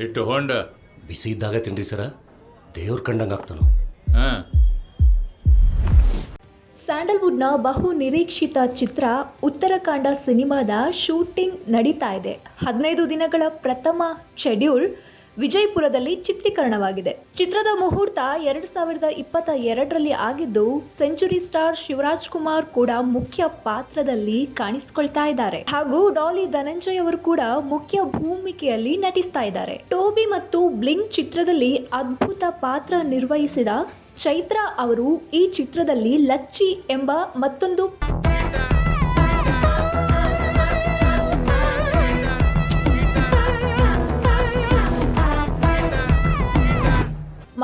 ಇಟ್ಟು ಹೊಂಡ ಬಿಸಿ ಇದ್ದಾಗ ತಿನ್ರಿ ಸರ. ದೇವ್ರ ಕಂಡಂಗೆ ಆಗ್ತಾನ. ಹಾಂ. ಸ್ಯಾಂಡಲ್ವುಡ್ನ ಬಹು ನಿರೀಕ್ಷಿತ ಚಿತ್ರ ಉತ್ತರಾಖಂಡ ಸಿನಿಮಾದ ಶೂಟಿಂಗ್ ನಡೀತಾ ಇದೆ. ಹದಿನೈದು ದಿನಗಳ ಪ್ರಥಮ ಶೆಡ್ಯೂಲ್ ವಿಜಯಪುರದಲ್ಲಿ ಚಿತ್ರೀಕರಣವಾಗಿದೆ. ಚಿತ್ರದ ಮುಹೂರ್ತ ಎರಡ್ ಸಾವಿರದ ಇಪ್ಪತ್ತ ಎರಡರಲ್ಲಿ ಆಗಿದ್ದು, ಸೆಂಚುರಿ ಸ್ಟಾರ್ ಶಿವರಾಜ್ ಕುಮಾರ್ ಕೂಡ ಮುಖ್ಯ ಪಾತ್ರದಲ್ಲಿ ಕಾಣಿಸಿಕೊಳ್ತಾ ಇದ್ದಾರೆ. ಹಾಗೂ ಡಾಲಿ ಧನಂಜಯ್ ಅವರು ಕೂಡ ಮುಖ್ಯ ಭೂಮಿಕೆಯಲ್ಲಿ ನಟಿಸ್ತಾ ಇದ್ದಾರೆ. ಟೋಬಿ ಮತ್ತು ಬ್ಲಿಂಗ್ ಚಿತ್ರದಲ್ಲಿ ಅದ್ಭುತ ಪಾತ್ರ ನಿರ್ವಹಿಸಿದ ಚೈತ್ರ ಅವರು ಈ ಚಿತ್ರದಲ್ಲಿ ಲಚ್ಚಿ ಎಂಬ ಮತ್ತೊಂದು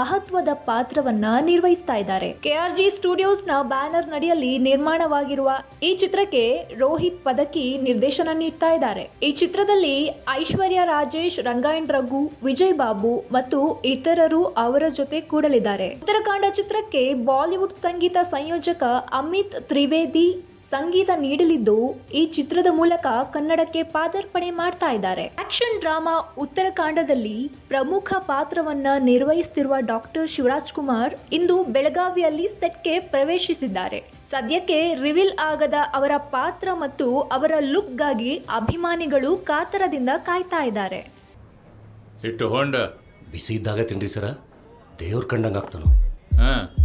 ಮಹತ್ವದ ಪಾತ್ರವನ್ನ ನಿರ್ವಹಿಸ್ತಾ ಇದ್ದಾರೆ. ಕೆಆರ್ಜಿ ಸ್ಟುಡಿಯೋಸ್ನ ಬ್ಯಾನರ್ ನಡಿಯಲ್ಲಿ ನಿರ್ಮಾಣವಾಗಿರುವ ಈ ಚಿತ್ರಕ್ಕೆ ರೋಹಿತ್ ಪದಕಿ ನಿರ್ದೇಶನ ನೀಡ್ತಾ ಇದ್ದಾರೆ. ಈ ಚಿತ್ರದಲ್ಲಿ ಐಶ್ವರ್ಯ ರಾಜೇಶ್, ರಂಗಾಯಣ್ ರಘು, ವಿಜಯ್ ಬಾಬು ಮತ್ತು ಇತರರು ಅವರ ಜೊತೆ ಕೂಡಲಿದ್ದಾರೆ. ಉತ್ತರಕಾಂಡ ಚಿತ್ರಕ್ಕೆ ಬಾಲಿವುಡ್ ಸಂಗೀತ ಸಂಯೋಜಕ ಅಮಿತ್ ತ್ರಿವೇದಿ ಸಂಗೀತ ನೀಡಲಿದ್ದು ಈ ಚಿತ್ರದ ಮೂಲಕ ಕನ್ನಡಕ್ಕೆ ಪಾದಾರ್ಪಣೆ ಮಾಡ್ತಾ ಇದ್ದಾರೆ. ಆಕ್ಷನ್ ಡ್ರಾಮಾ ಉತ್ತರಾಖಂಡದಲ್ಲಿ ಪ್ರಮುಖ ಪಾತ್ರವನ್ನ ನಿರ್ವಹಿಸುತ್ತಿರುವ ಡಾಕ್ಟರ್ ಶಿವರಾಜ್ ಕುಮಾರ್ ಇಂದು ಬೆಳಗಾವಿಯಲ್ಲಿ ಸೆಟ್ಗೆ ಪ್ರವೇಶಿಸಿದ್ದಾರೆ. ಸದ್ಯಕ್ಕೆ ರಿವೀಲ್ ಆಗದ ಅವರ ಪಾತ್ರ ಮತ್ತು ಅವರ ಲುಕ್ಗಾಗಿ ಅಭಿಮಾನಿಗಳು ಕಾತರದಿಂದ ಕಾಯ್ತಾ ಇದ್ದಾರೆ. ಹೊಂಡ. ಬಿಸಿ ಇದ್ದಾಗ ತಿನ್ರಿ ಸರ. ದೇವ್ರ ಕಂಡಂಗೆ ಆಗ್ತಾನೋ. ಹಾಂ.